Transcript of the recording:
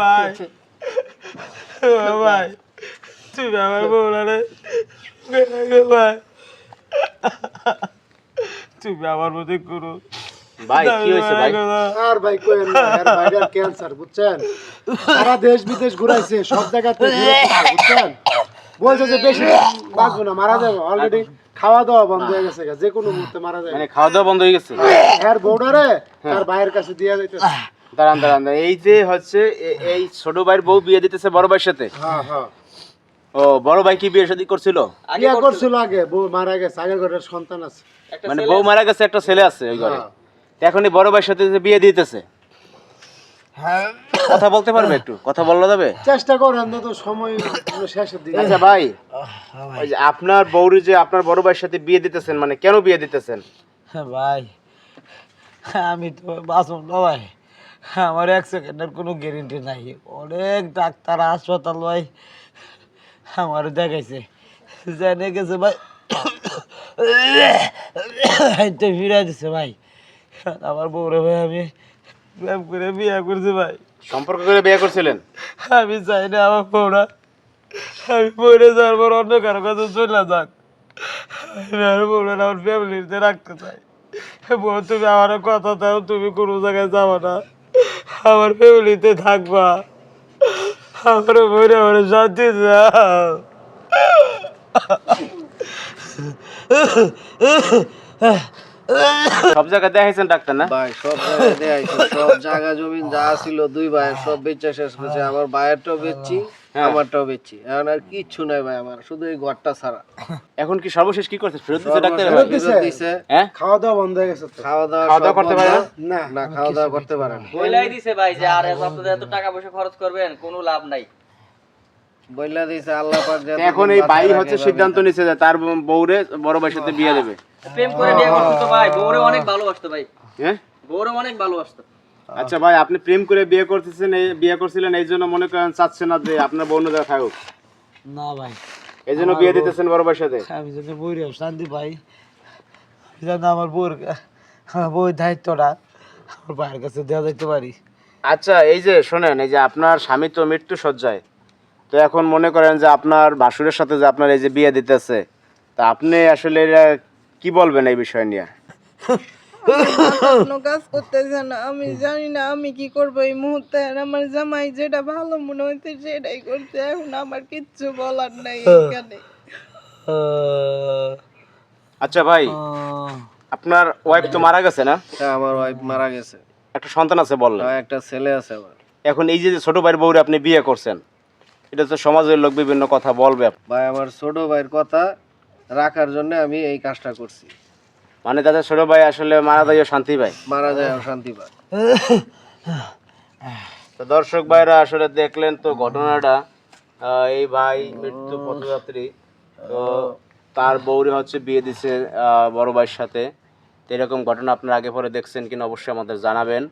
ভাই ও ভাই তুমি আমার বউলারে ভাই তুমি আমার মধ্যে করো ভাই কি হয়েছে ভাই আর ভাই কোয়েন না এর ক্যান্সার বুঝছেন? সারা দেশ বিদেশ ঘুরাইছে সব জায়গাতে বুঝছেন? বলছে যে বেশি বাঁচবো না মারা যাব। অলরেডি খাওয়া দাওয়া বন্ধ হয়ে গেছে যে কোনো মুহূর্তে মারা যাবে। মানে খাওয়া দাওয়া বন্ধ হয়ে গেছে? এর বউডারে তার ভাইয়ের কাছে দিয়ে যাইতেছে। দাঁড়ান দাঁড়ান। এই যে হচ্ছে এই ছোট ভাইয়ের বউ বিয়ে দিতেছে বড় ভাইয়ের সাথে? হ্যাঁ হ্যাঁ। ও বড় ভাই কি বিয়ে শাদী করছিল? বিয়ে করছিল। আগে বউ মারা গেছে আগের ঘরের সন্তান আছে। মানে বউ মারা গেছে একটা ছেলে আছে ওই ঘরে। হ্যাঁ। এখন বড় ভাইয়ের সাথে বিয়ে দিতেছে? কথা বলতে পারবে একটু? কথা বলল যাবে? চেষ্টা করেন তো সময় শেষের দিকে। আচ্ছা ভাই। ওই যে আপনার বউরি যে আপনার বড় ভাইয়ের সাথে বিয়ে দিতেছেন মানে কেন বিয়ে দিতেছেন? ভাই। আমি তো বাঁচব না ভাই। আমার এক সেকেন্ডের কোনো গ্যারেন্টি নাই। অনেক ডাক্তার হাসপাতাল ভাই আমার দেখাইছে। জেনে গেছে ভাই হাইতে ফিরাই দিছে ভাই। আমার বউরে ভাই আমি প্রেম করে বিয়ে করছি ভাই। সম্পর্ক করে বিয়ে করছিলেন? আমি চাই না আমার বউরা আমি মরে যাওয়ার পর অন্য কারও কাছে চলে যাক। আমি আমার বউরা আমার ফ্যামিলিতে রাখতে চাই। বউ তুমি আমার কথা দাও তুমি কোনো জায়গায় যাব না। আমার ফ্যামিলিতে থাকবা। আমার বইরে আমার শান্তি দাও। সব জায়গা দেখাইছেন ডাক্তার না? ভাই সব জায়গা দেখাইছেন সব জায়গা জমিন যা ছিল দুই ভাই সব বেচা শেষ হয়েছে। আমার ভাইয়ের তো বেচছি। আমারটাও বেচছি। এখন আর কিচ্ছু নাই ভাই আমার শুধু এই ঘরটা ছাড়া। এখন কি সর্বশেষ কি করছে ফেরত দিচ্ছে ডাক্তার ফেরত দিছে। হ্যাঁ? খাওয়া দাওয়া বন্ধ হয়ে গেছে তো। খাওয়া দাওয়া খাওয়া দাওয়া করতে পারে না? না খাওয়া দাওয়া করতে পারে না। বইলাই দিছে ভাই যে আর আপনাদের এত টাকা পয়সা খরচ করবেন কোনো লাভ নাই। বইলা দিছে আল্লাহ পাক এখন এই ভাই হচ্ছে সিদ্ধান্ত নিছে যে তার বউরে বড় ভাইয়ের সাথে বিয়ে দেবে। প্রেম করে বিয়ে করতো তো ভাই বউরে অনেক ভালোবাসতো ভাই। হ্যাঁ? বউরে অনেক ভালোবাসতো। আচ্ছা ভাই আপনি প্রেম করে বিয়ে করতেছেন এই বিয়ে করছিলেন এই জন্য মনে করেন চাচ্ছে না যে আপনার অন্য জায়গায় থাকুক। না ভাই। এই জন্য বিয়ে দিতেছেন বড় ভাইয়ের সাথে? আমি যদি বইরে শান্তি ভাই। যেন আমার বউর আমার বউর দায়িত্বটা আমার ভাইয়ের কাছে দেওয়া যেতে পারি। আচ্ছা এই যে শোনেন এই যে আপনার স্বামী তো মৃত্যু সজ্জায় তো এখন মনে করেন যে আপনার ভাসুরের সাথে যে আপনার এই যে বিয়ে দিতেছে তা আপনি আসলে এটা কি বলবেন এই বিষয় নিয়ে? কাজ করতেছে না আমি জানি না আমি কি করব এই মুহূর্তে। আর আমার জামাই যেটা ভালো মনে হইতে সেটাই করতে এখন আমার কিচ্ছু বলার নাই এখানে আচ্ছা ভাই আপনার ওয়াইফ তো মারা গেছে না? হ্যাঁ, আমার ওয়াইফ মারা গেছে। একটা সন্তান আছে বললেন। আর একটা ছেলে আছে আমার। এখন এই যে যে ছোট ভাইয়ের বউরে আপনি বিয়ে করছেন এটা তো সমাজের লোক বিভিন্ন কথা বলবে। ভাই আমার ছোট ভাইয়ের কথা রাখার জন্য আমি এই কাজটা করছি। মানে দাদা ছোট ভাই আসলে মারা যায় শান্তি পায়। মারা যায় শান্তি পায়। তো দর্শক ভাইরা আসলে দেখলেন তো ঘটনাটা এই ভাই মৃত্যু পথযাত্রী তো তার বৌরি হচ্ছে বিয়ে দিছে আহ, বড় ভাইয়ের সাথে। এরকম ঘটনা আপনারা আগে পরে দেখছেন কিনা অবশ্যই আমাদের জানাবেন।